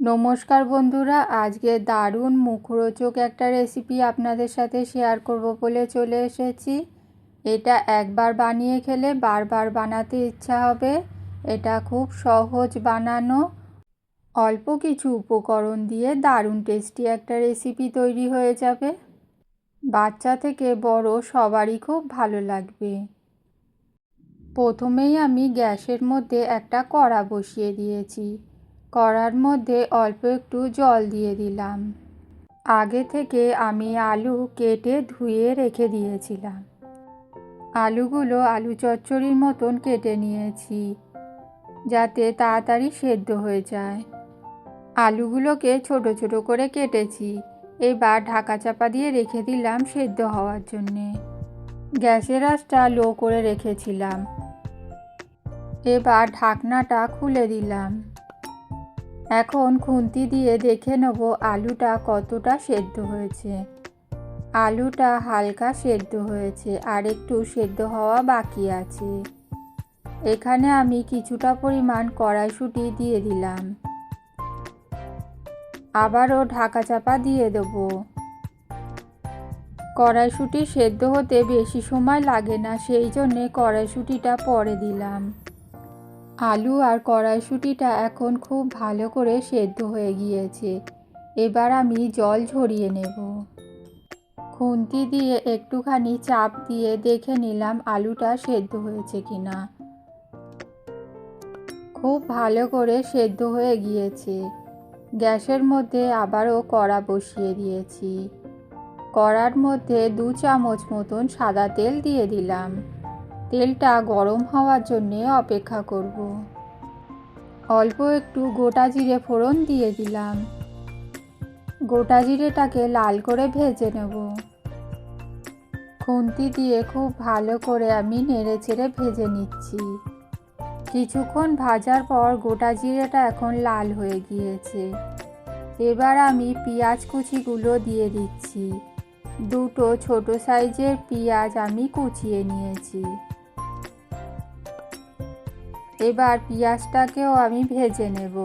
নমস্কার বন্ধুরা, আজকে দারুণ মুখরোচক একটা রেসিপি আপনাদের সাথে শেয়ার করব বলে চলে এসেছি। এটা একবার বানিয়ে খেলে বারবার বানাতে ইচ্ছা হবে। এটা খুব সহজ বানানো। অল্প কিছু উপকরণ দিয়ে দারুণ টেস্টি একটা রেসিপি তৈরি হয়ে যাবে। বাচ্চা থেকে বড় সবারই খুব ভালো লাগবে। প্রথমেই আমি গ্যাসের মধ্যে একটা কড়া বসিয়ে দিয়েছি। কড়ার মধ্যে অল্প একটু জল দিয়ে দিলাম। আগে থেকে আমি আলু কেটে ধুয়ে রেখে দিয়েছিলাম। আলুগুলো আলু চচ্চড়ির মতন কেটে নিয়েছি, যাতে তাড়াতাড়ি সেদ্ধ হয়ে যায়। আলুগুলোকে ছোট ছোট করে কেটেছি, এবার ঢাকা চাপা দিয়ে রেখে দিলাম সেদ্ধ হওয়ার জন্যে। গ্যাসের আঁচটা লো করে রেখেছিলাম। এবার ঢাকনাটা খুলে দিলাম। এখন খুন্তি দিয়ে দেখে নেব আলুটা কতটা সেদ্ধ হয়েছে। আলুটা হালকা সেদ্ধ হয়েছে আর একটু সেদ্ধ হওয়া বাকি আছে। এখানে আমি কিছুটা পরিমাণ কড়াইশুঁটি দিয়ে দিলাম। আবারও ঢাকা চাপা দিয়ে দেবো। কড়াইশুঁটি সেদ্ধ হতে বেশি সময় লাগে না, সেই জন্যে কড়াইশুঁটিটা পরে দিলাম। আলু আর কড়াইশুঁটিটা এখন খুব ভালো করে সেদ্ধ হয়ে গিয়েছে। এবার আমি জল ঝরিয়ে নেব। খুন্তি দিয়ে একটুখানি চাপ দিয়ে দেখে নিলাম আলুটা সেদ্ধ হয়েছে কিনা। খুব ভালো করে সেদ্ধ হয়ে গিয়েছে। গ্যাসের মধ্যে আবারও কড়া বসিয়ে দিয়েছি। কড়ার মধ্যে দু চামচ মতন সাদা তেল দিয়ে দিলাম। তেলটা গরম হওয়ার জন্যে অপেক্ষা করব। অল্প একটু গোটা জিরে ফোড়ন দিয়ে দিলাম। গোটা জিরেটাকে লাল করে ভেজে নেব। খুন্তি দিয়ে খুব ভালো করে আমি নেড়ে চেড়ে ভেজে নিচ্ছি। কিছুক্ষণ ভাজার পর গোটা জিরেটা এখন লাল হয়ে গিয়েছে। এবার আমি পেঁয়াজ কুচিগুলো দিয়ে দিচ্ছি। দুটো ছোট সাইজের পেঁয়াজ আমি কুচিয়ে নিয়েছি। এবার পেঁয়াজটাকেও আমি ভেজে নেব।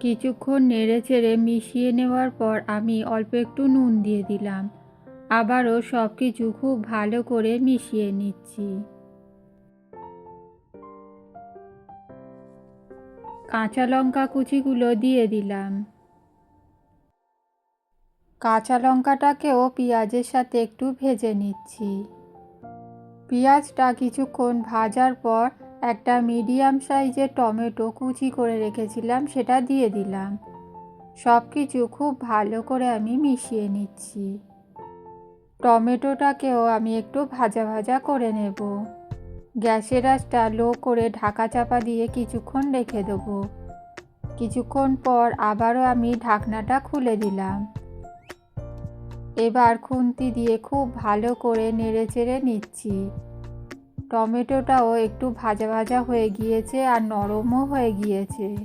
কিছুক্ষণ নেড়ে চেড়ে মিশিয়ে নেওয়ার পর আমি অল্প একটু নুন দিয়ে দিলাম। আবারও সব কিছু খুব ভালো করে মিশিয়ে নিচ্ছি। কাঁচা লঙ্কা কুচিগুলো দিয়ে দিলাম। কাঁচা লঙ্কাটাকেও পেঁয়াজের সাথে একটু ভেজে নিচ্ছি। পেঁয়াজটা কিছুক্ষণ ভাজার পর একটা মিডিয়াম সাইজের টমেটো কুচি করে রেখেছিলাম, সেটা দিয়ে দিলাম। সব কিছু খুব ভালো করে আমি মিশিয়ে নিচ্ছি। টমেটোটাকেও আমি একটু ভাজা ভাজা করে নেব। গ্যাসের আঁচটা লো করে ঢাকা চাপা দিয়ে কিছুক্ষণ রেখে দেবো। কিছুক্ষণ পর আবারও আমি ঢাকনাটা খুলে দিলাম। এবার খুন্তি দিয়ে খুব ভালো করে নেড়ে চেড়ে নিচ্ছি। টমেটোটাও একটু ভাজা ভাজা হয়ে গিয়েছে আর নরমও হয়ে গিয়েছে।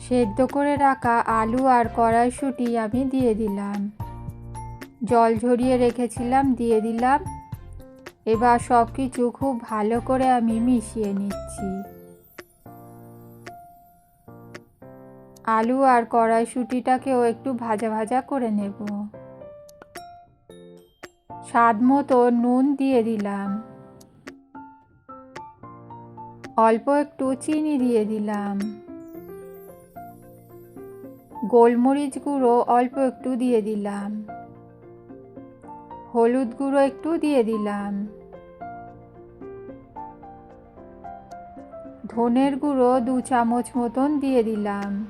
সেদ্ধ করে রাখা আলু আর কড়াইশুঁটি আমি দিয়ে দিলাম। জল ঝরিয়ে রেখেছিলাম, দিয়ে দিলাম। এবার সব কিছু খুব ভালো করে আমি মিশিয়ে নিচ্ছি। আলু আর কড়াইশুঁটিটাকেও একটু ভাজা ভাজা করে নেব। স্বাদ মতো নুন দিয়ে দিলাম। অল্প একটু চিনি দিয়ে দিলাম। গোলমরিচ গুঁড়ো অল্প একটু দিয়ে দিলাম। হলুদ গুঁড়ো একটু দিয়ে দিলাম। ধনের গুঁড়ো দু চামচ মতন দিয়ে দিলাম।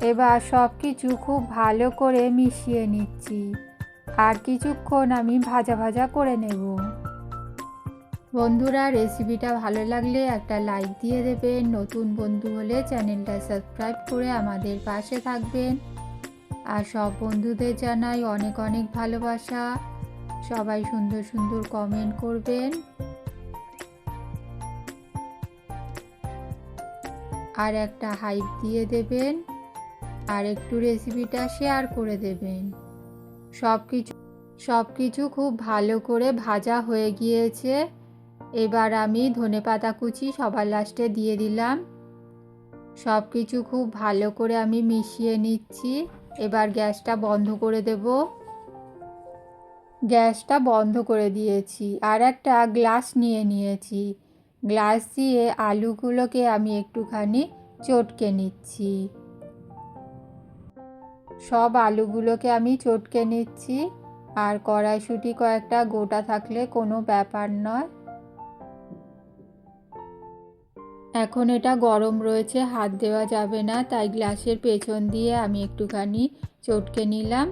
এবার সব কিছু খুব ভালো করে মিশিয়ে নিচ্ছি। আর কিছুক্ষণ আমি ভাজা ভাজা করে নেব। বন্ধুরা রেসিপিটা ভালো লাগলে একটা লাইক দিয়ে দেবেন। নতুন বন্ধু হলে চ্যানেলটা সাবস্ক্রাইব করে আমাদের পাশে থাকবেন। আর সব বন্ধুদের জানাই অনেক অনেক ভালোবাসা। সবাই সুন্দর সুন্দর কমেন্ট করবেন। আর একটা হাইপ দিয়ে দেবেন। আর একটু রেসিপিটা শেয়ার করে দেবেন। সব কিছু সব কিছু খুব ভালো করে ভাজা হয়ে গিয়েছে। এবার আমি ধনেপাতা কুচি সবার লাস্টে দিয়ে দিলাম। সব কিছু খুব ভালো করে আমি মিশিয়ে নিচ্ছি। এবার গ্যাসটা বন্ধ করে দেব। গ্যাসটা বন্ধ করে দিয়েছি। আর একটা গ্লাস নিয়ে নিয়েছি। গ্লাস দিয়ে আলুগুলোকে আমি একটুখানি চটকে নিচ্ছি। সব আলুগুলোকে আমি চটকে নিচ্ছি। আর কড়াইশুঁটি কয়েকটা, গোটা থাকলে কোনো ব্যাপার নয়। এখন এটা গরম রয়েছে, হাত দেওয়া যাবে না, তাই গ্লাসের পেছন দিয়ে আমি একটুখানি চটকে নিলাম।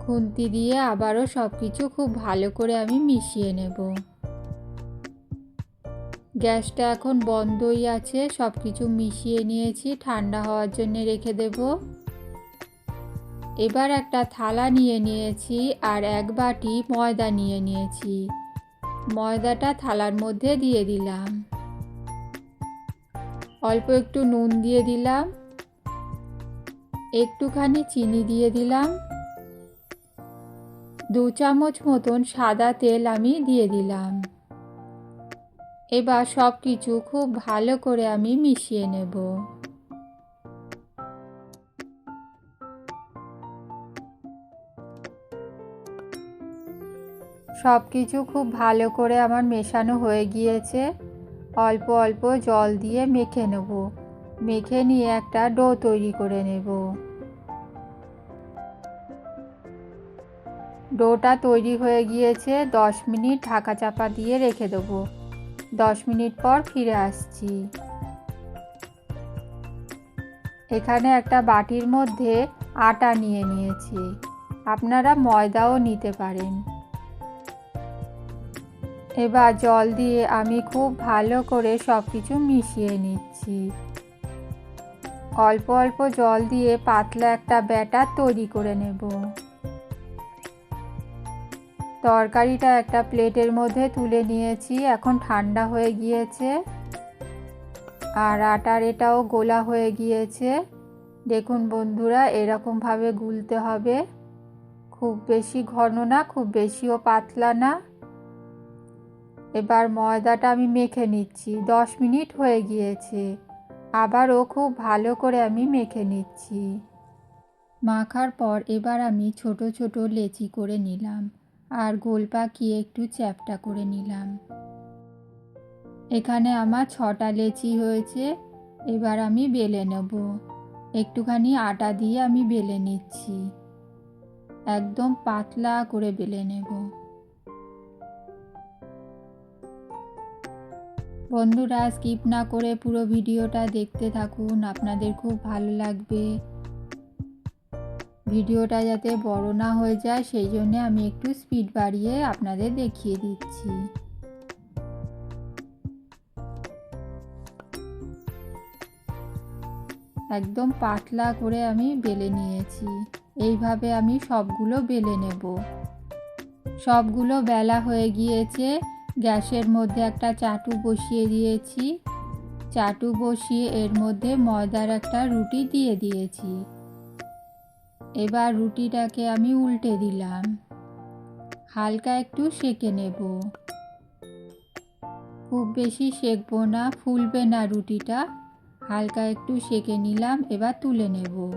খুন্তি দিয়ে আবারও সব কিছু খুব ভালো করে আমি মিশিয়ে নেব। গ্যাসটা এখন বন্ধই আছে সব কিছু মিশিয়ে নিয়েছি, ঠান্ডা হওয়ার জন্য রেখে দেব। এবার একটা থালা নিয়ে নিয়েছি আর এক বাটি ময়দা নিয়ে নিয়েছি। ময়দাটা থালার মধ্যে দিয়ে দিলাম। অল্প একটু নুন দিয়ে দিলাম। একটুখানি চিনি দিয়ে দিলাম। দু চামচ মতন সাদা তেল আমি দিয়ে দিলাম। এবার সব কিছু খুব ভালো করে আমি মিশিয়ে নেব। সব কিছু খুব ভালো করে আমার মেশানো হয়ে গিয়েছে। অল্প অল্প জল দিয়ে মেখে নেব। মেখে নিয়ে একটা ডো তৈরি করে নেব। ডোটা তৈরি হয়ে গিয়েছে, দশ মিনিট ঢাকা চাপা দিয়ে রেখে দেবো। দশ মিনিট পর ফিরে আসছি। এখানে একটা বাটির মধ্যে আটা নিয়ে নিয়েছি। আপনারা ময়দাও নিতে পারেন। এবার জল দিয়ে আমি খুব ভালো করে সব কিছু মিশিয়ে নিচ্ছি। অল্প অল্প জল দিয়ে পাতলা একটা ব্যাটার তৈরি করে নেব। তরকারিটা একটা প্লেটের মধ্যে তুলে নিয়েছি, এখন ঠান্ডা হয়ে গিয়েছে। আর আটার এটাও গোলা হয়ে গিয়েছে। দেখুন বন্ধুরা, এরকমভাবে গুলতে হবে। খুব বেশি ঘন না, খুব বেশিও পাতলা না। এবার ময়দাটা আমি মেখে নিচ্ছি, দশ মিনিট হয়ে গিয়েছে। আবারও খুব ভালো করে আমি মেখে নিচ্ছি। মাখার পর এবার আমি ছোট ছোট লেচি করে নিলাম। আর গোল পাকিয়ে একটু চ্যাপটা করে নিলাম। এখানে আমার ছটা লেচি হয়েছে, এবার আমি বেলে নেব। একটুখানি আটা দিয়ে আমি বেলে নিচ্ছি। একদম পাতলা করে বেলে নেব। বন্ধুরা, স্কিপ না করে পুরো ভিডিওটা দেখতে থাকুন। আপনাদের খুব ভালো লাগবে। ভিডিওটা যাতে বড় না হয়ে যায়, সেই জন্যে আমি একটু স্পিড বাড়িয়ে আপনাদের দেখিয়ে দিচ্ছি। একদম পাতলা করে আমি বেলে নিয়েছি। এইভাবে আমি সবগুলো বেলে নেব। সবগুলো বেলা হয়ে গিয়েছে। গ্যাসের মধ্যে একটা চাটু বসিয়ে দিয়েছি। চাটু বসিয়ে এর মধ্যে ময়দার একটা রুটি দিয়ে দিয়েছি। এবার রুটিটাকে আমি উল্টে দিলাম। হালকা একটু সেকে নেব। খুব বেশি সেকবো না, ফুলবে না রুটিটা। হালকা একটু সেকে নিলাম, এবার তুলে নেব।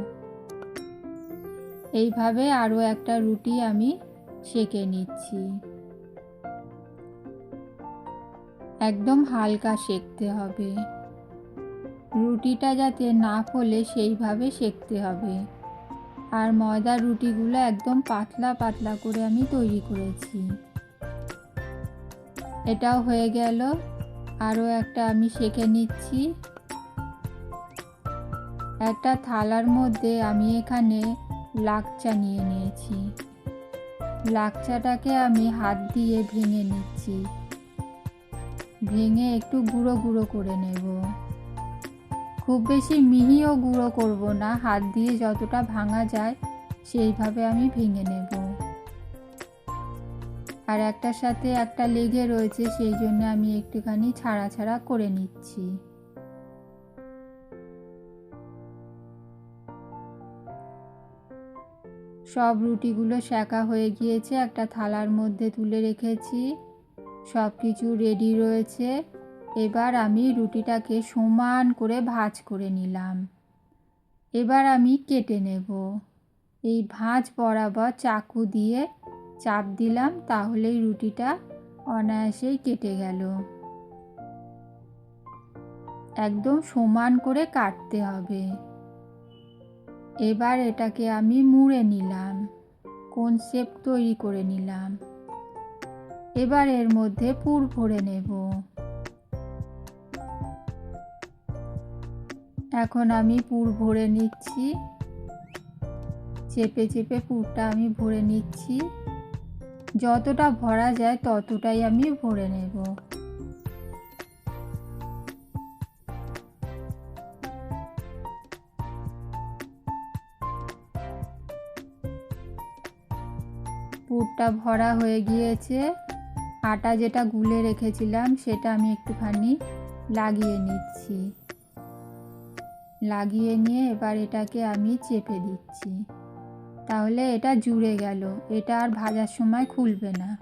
এইভাবে আরও একটা রুটি আমি সেকে নিচ্ছি। একদম হালকা সেকতে হবে। রুটিটা যাতে না ফলে সেইভাবে সেকতে হবে। আর ময়দার রুটিগুলো একদম পাতলা পাতলা করে আমি তৈরি করেছি। এটাও হয়ে গেল। আরও একটা আমি সেঁকে নিচ্ছি। একটা থালার মধ্যে আমি এখানে লাকচা নিয়ে নিয়েছি। লাকচাটাকে আমি হাত দিয়ে ভেঙে নিচ্ছি। ভেঙে একটু গুঁড়ো গুঁড়ো করে নেব। খুব বেশি মিহিও গুঁড়ো করব না। হাত দিয়ে যতটা ভাঙা যায়, সেইভাবে আমি ভেঙে নেব। আর একটার সাথে একটা লেগে রয়েছে, সেই জন্য আমি একটুখানি ছাড়া ছাড়া করে নিচ্ছি। সব রুটিগুলো শেঁকা হয়ে গিয়েছে, একটা থালার মধ্যে তুলে রেখেছি। সব কিছু রেডি রয়েছে। এবার আমি রুটিটাকে সমান করে ভাঁজ করে নিলাম। এবার আমি কেটে নেব। এই ভাঁজ বরাবর চাকু দিয়ে চাপ দিলাম, তাহলেই রুটিটা অনায়াসেই কেটে গেল। একদম সমান করে কাটতে হবে। এবার এটাকে আমি মুড়ে নিলাম, কোন শেপ তৈরি করে নিলাম। এবার এর মধ্যে পুর ভরে নেব। এখন আমি পুর ভরে নিচ্ছি। চেপে চেপে পুরটা আমি ভরে নিচ্ছি। যতটা ভরা যায় ততটাই আমি ভরে নেব। পুরটা ভরা হয়ে গিয়েছে। আটা যেটা গুলে রেখেছিলাম সেটা আমি একটুখানি লাগিয়ে নিচ্ছি। লাগিয়ে নিয়ে এবার এটাকে আমি চেপে দিচ্ছি। তাহলে এটা জুড়ে গেল। এটা আর ভাজার সময় খুলবে না।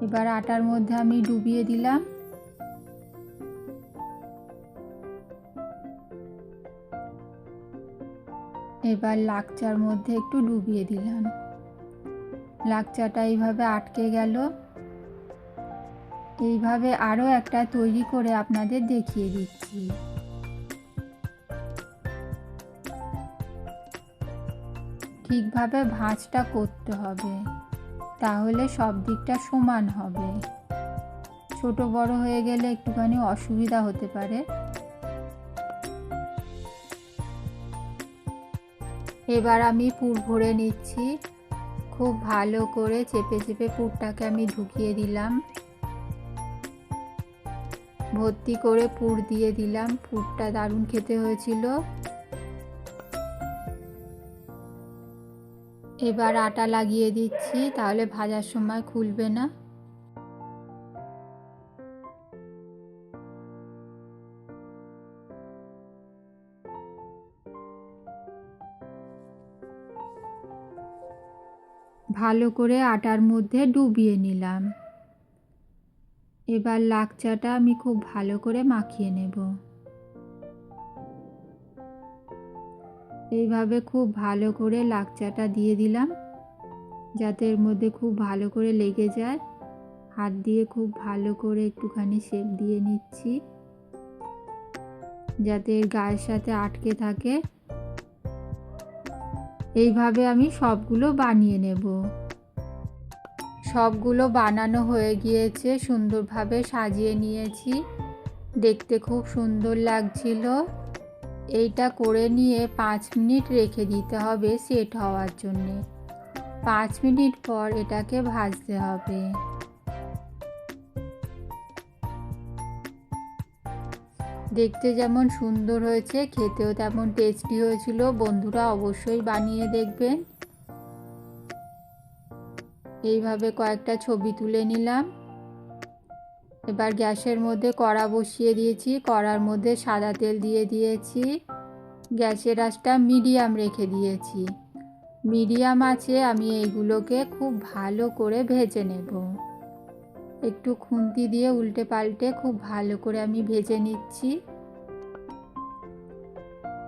এবার আটার মধ্যে আমি ডুবিয়ে দিলাম। এবার লাকচার মধ্যে একটু ডুবিয়ে দিলাম। লাকচাটা এইভাবে আটকে গেল। এইভাবে আরও একটা তৈরি করে আপনাদের দেখিয়ে দিচ্ছি। ঠিকভাবে ভাঁজটা করতে হবে, তাহলে সব দিকটা সমান হবে। ছোট বড় হয়ে গেলে একটুখানি অসুবিধা হতে পারে। এবার আমি পুর ভরে নিচ্ছি। খুব ভালো করে চেপে চেপে পুরটাকে আমি ঢুকিয়ে দিলাম। ভর্তি করে পুর দিয়ে দিলাম। পুরটা দারুণ খেতে হয়েছিল। এবার আটা লাগিয়ে দিচ্ছি, তাহলে ভাজার সময় খুলবে না। ভালো করে আটার মধ্যে ডুবিয়ে নিলাম। এবার লাকচাটা আমি খুব ভালো করে মাখিয়ে নেব। এইভাবে খুব ভালো করে লাকচাটা দিয়ে দিলাম, যাতে এর মধ্যে খুব ভালো করে লেগে যায়। হাত দিয়ে খুব ভালো করে একটুখানি শেপ দিয়ে নিচ্ছি, যাতে এর গায়ের সাথে আটকে থাকে। এইভাবে আমি সবগুলো বানিয়ে নেব। সবগুলো বানানো হয়ে গিয়েছে, সুন্দরভাবে সাজিয়ে নিয়েছি। দেখতে খুব সুন্দর লাগছিল। এইটা করে নিয়ে পাঁচ মিনিট রেখে দিতে হবে সেট হওয়ার জন্যে। পাঁচ মিনিট পর এটাকে ভাজতে হবে। দেখতে যেমন সুন্দর হয়েছে, খেতেও তেমন টেস্টি হয়েছিল। বন্ধুরা অবশ্যই বানিয়ে দেখবেন। এইভাবে কয়েকটা ছবি তুলে নিলাম। এবার গ্যাসের মধ্যে কড়া বসিয়ে দিয়েছি, কড়ার মধ্যে সাদা তেল দিয়ে দিয়েছি। গ্যাসের আঁচটা মিডিয়াম রেখে দিয়েছি। মিডিয়াম আছে, আমি এইগুলোকে খুব ভালো করে ভেজে নেব। একটু খুন্তি দিয়ে উল্টে পাল্টে খুব ভালো করে আমি ভেজে নিচ্ছি।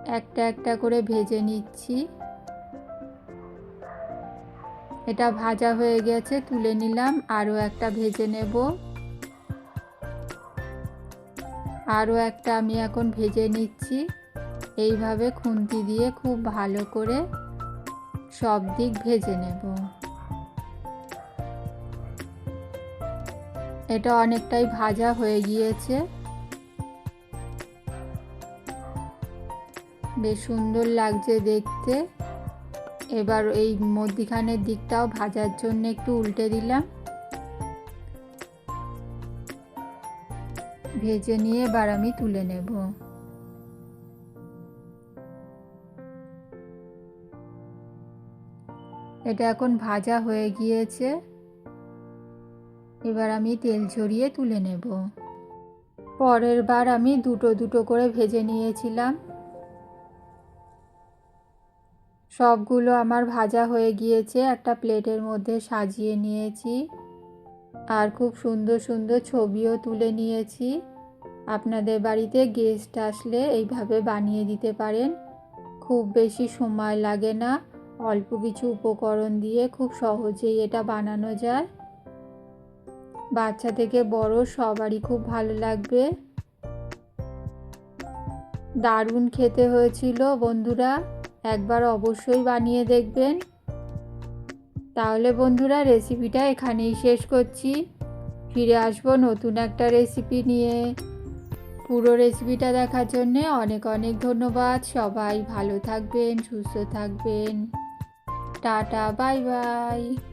একটা একটা করে ভেজে নিচ্ছি। এটা ভাজা হয়ে গেছে, তুলে নিলাম, আরও একটা ভেজে নেব। আরও একটা আমি এখন ভেজে নিচ্ছি। এইভাবে খুন্তি দিয়ে খুব ভালো করে সব দিক ভেজে নেব। এটা অনেকটাই ভাজা হয়ে গিয়েছে। বেশ সুন্দর লাগছে দেখতে। এবার এই মধ্যিখানের দিকটাও ভাজার জন্য একটু উল্টে দিলাম। ভেজে নিয়ে এবার আমি তুলে নেব। এটা এখন ভাজা হয়ে গিয়েছে। এবার আমি তেল ঝরিয়ে তুলে নেব। পরের বার আমি দুটো দুটো করে ভেজে নিয়েছিলাম। সবগুলো আমার ভাজা হয়ে গিয়েছে, একটা প্লেটের মধ্যে সাজিয়ে নিয়েছি। আর খুব সুন্দর সুন্দর ছবিও তুলে নিয়েছি। আপনাদের বাড়িতে গেস্ট আসলে এইভাবে বানিয়ে দিতে পারেন। খুব বেশি সময় লাগে না, অল্প কিছু উপকরণ দিয়ে খুব সহজেই এটা বানানো যায়। বাচ্চা থেকে বড় সবারই খুব ভালো লাগবে। দারুণ খেতে হয়েছিল বন্ধুরা। একবার অবশ্যই বানিয়ে দেখবেন। তাহলে বন্ধুরা রেসিপিটা এখানেই শেষ করছি। ফিরে আসব নতুন একটা রেসিপি নিয়ে। পুরো রেসিপিটা দেখার জন্যে অনেক অনেক ধন্যবাদ। সবাই ভালো থাকবেন, সুস্থ থাকবেন। Tata, bye bye.